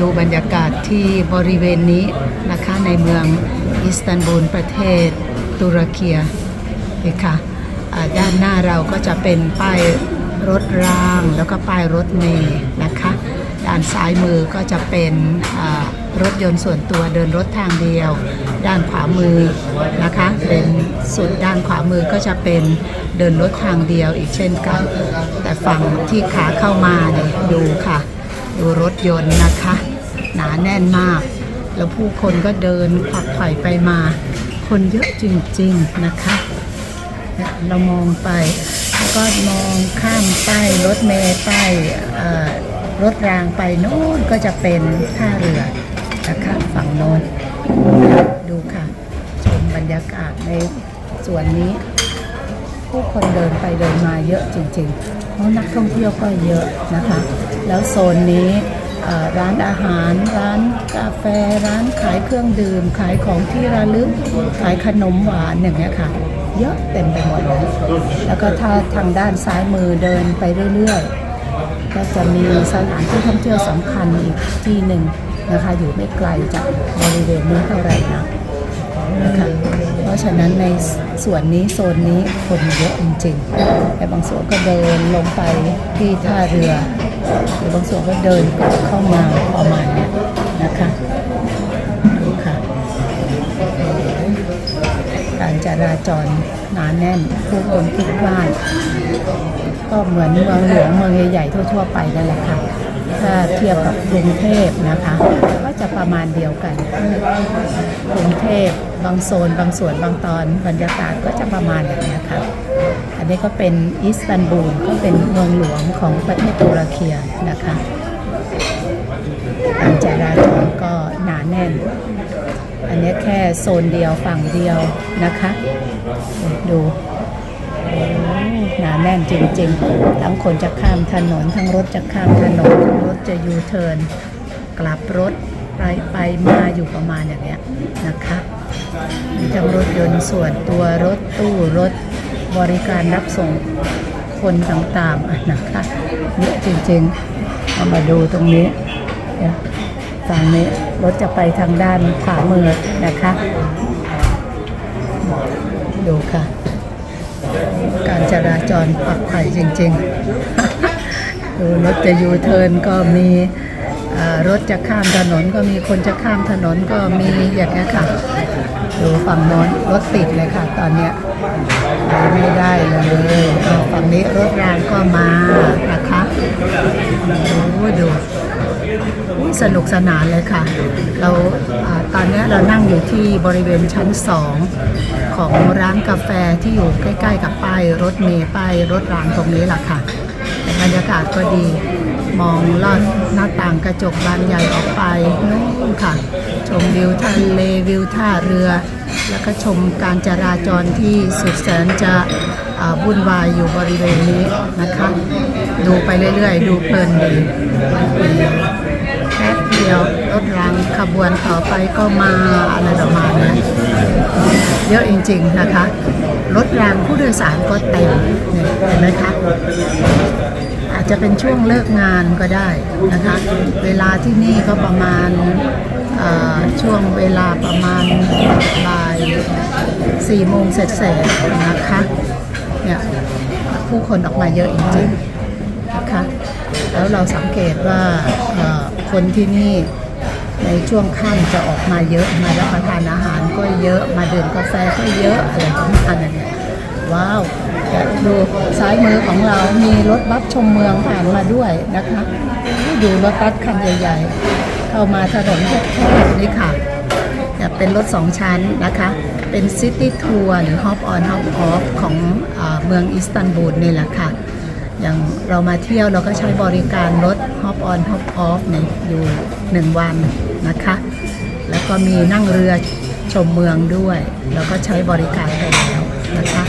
ดูบรรยากาศที่บริเวณนี้นะคะในเมืองอิสตันบูลประเทศตุรกีนะคะอ่าด้านหน้าเราก็จะเป็นป้ายรถรางแล้วก็ป้ายรถเมล์นะคะ ด้านซ้ายมือก็จะเป็นรถยนต์ส่วนตัวเดินรถทางเดียว ด้านขวามือนะคะเป็นสุดด้านขวามือก็จะเป็นเดินรถทางเดียวอีกเช่นกัน แต่ฝั่งที่ขาเข้ามาเนี่ยดูค่ะ ดูรถยนต์นะคะ หนาแน่นมาก แล้วผู้คนก็เดินขวักไขว่ไปมา คนเยอะจริงๆนะคะเรามองไปแล้วก็มองข้ามป้ายรถเมล์ป้ายรถรางไปโน่นก็จะเป็นท่าเรือนะคะฝั่งโน้นดูค่ะชมบรรยากาศในส่วนนี้ ผู้คนเดินไปเดินมาเยอะจริงๆเพราะนักท่องเที่ยวก็เยอะนะคะ แล้วโซนนี้ ร้านอาหาร ร้านกาแฟ ร้านขายเครื่องดื่ม ขายของที่ระลึก ขายขนมหวานอย่างเงี้ยค่ะ เยอะเต็มไปหมดเลยแล้วก็ถ้าทางด้านซ้ายมือเดินไปเรื่อยๆ ก็จะมีสถานที่ท่องเที่ยวสำคัญอีกที่หนึ่งนะคะ อยู่ไม่ไกลจากบริเวณนี้เท่าไหร่นะนะคะ ราะฉะนั้นในส่วนนี้โซนนี้คนเยอะจริงๆแต่บางส่วนก็เดินลงไปที่ท่าเรือ หรือบางส่วนก็เดินกลับเข้ามาประมาณเนี้ยนะคะดูค่ะการจราจรหนาแน่นผู้คนพลุกพล่าน ก็เหมือนเมืองหลวงเมืองใหญ่ๆทั่ว ๆ ไปนั่นแหละค่ะ ถ้าเทียบกับกรุงเทพนะคะ ก็จะประมาณเดียวกัน กรุงเทพบางโซน บางส่วนบางตอนบรรยากาศก็จะประมาณอย่างนี้ค่ะอันนี้ก็เป็นอิสตันบูลก็เป็นเมืองหลวงของประเทศตุรกีนะคะการจราจรก็หนาแน่น อันนี้แค่โซนเดียวฝั่งเดียวนะคะ ดู หนาแน่นจริงๆ ทั้งคนจะข้ามถนน ทั้งรถจะข้ามถนน ทั้งรถจะยูเทิร์นกลับรถไปไปมาอยู่ประมาณอย่างเนี้ยนะคะมีทั้งรถยนต์ส่วนตัวรถตู้รถบริการรับส่งคนต่างๆนะคะเยอะจริงๆเอามาดูตรงนี้ฝั่งนี้รถจะไปทางด้านขวามือนะคะ ดูค่ะ การจราจรปักไผ่จริงๆ ดูรถจะยูเทิร์นก็มีรถจะข้ามถนนก็มีคนจะข้ามถนนก็มีอย่างนี้ค่ะ ดูฝั่งโน้นรถติดเลยค่ะ ตอนเนี้ยไปไม่ได้เลยฝั่งนี้รถรางก็มานะคะโอ้ดู สนุกสนานเลยค่ะ เราอตอนนี้เรานั่งอยู่ที่บริเวณชั้นสองของร้านกาแฟที่อยู่ใกล้ ๆ กับป้ายรถเมล์ป้ายรถรางตรงนี้แหละค่ะแต่บรรยากาศก็ดีมองลอดหน้าต่างกระจกบานใหญ่ออกไปนู่นค่ะ ชมวิวทะเลวิวท่าเรือ แล้วก็ชมการจราจรที่สุดแสนจะวุ่นวายอยู่บริเวณนี้นะคะ ดูไปเรื่อยๆ ดูเพลินดี ป๊บเดียวรถรางขบวนต่อไปก็มาอะไรประมาณนี้เยอะจริง ๆ นะคะ รถรางผู้โดยสารก็เต็มเห็นไหมคะอาจจะเป็นช่วงเลิกงานก็ได้นะคะ เวลาที่นี่ก็ประมาณช่วงเวลาประมาณบ่ายสี่โมงเสร็จๆนะคะเนี่ยผู้คนออกมาเยอะจริงๆนะคะแล้วเราสังเกตว่า คนที่นี่ในช่วงค่ำจะออกมาเยอะมารับประทานอาหารก็เยอะมาดื่มกาแฟก็เยอะอะไรประมาณนั้นเนี่ยว้าวแต่ดูซ้ายมือของเรามีรถบัสชมเมืองผ่านมาด้วยนะคะดูรถบัสคันใหญ่ ๆ เข้ามาถนนแคบๆนี่ค่ะเนี่ยเป็นรถสองชั้นนะคะ เป็นซิตี้ทัวร์หรือ Hop on Hop off ของอเมืองอิสตันบูลนี่แหละค่ะ อย่างเรามาเที่ยวเราก็ใช้บริการรถ Hop on Hop off เนี่ยอยู่หนึ่งวันนะคะ แล้วก็มีนั่งเรือชมเมืองด้วย แล้วก็ใช้บริการไปแล้วนะคะ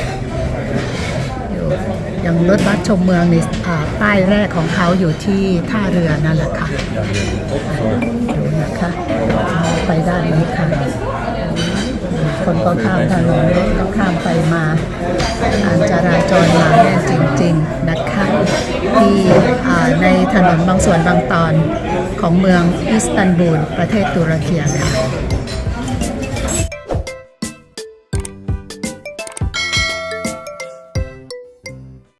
อยู่อย่างรถบัสชมเมืองในป้ายแรกของเขาอยู่ที่ท่าเรือนั่นแหละค่ะดูนะคะ ไปด้านนี้ค่ะ คนก็ข้ามถนนรถก็ข้ามไปมาการจราจรมาแน่นจริง ๆนะคะที่ในถนนบางส่วนบางตอนของเมืองอิสตันบูล ประเทศตุรกีค่ะ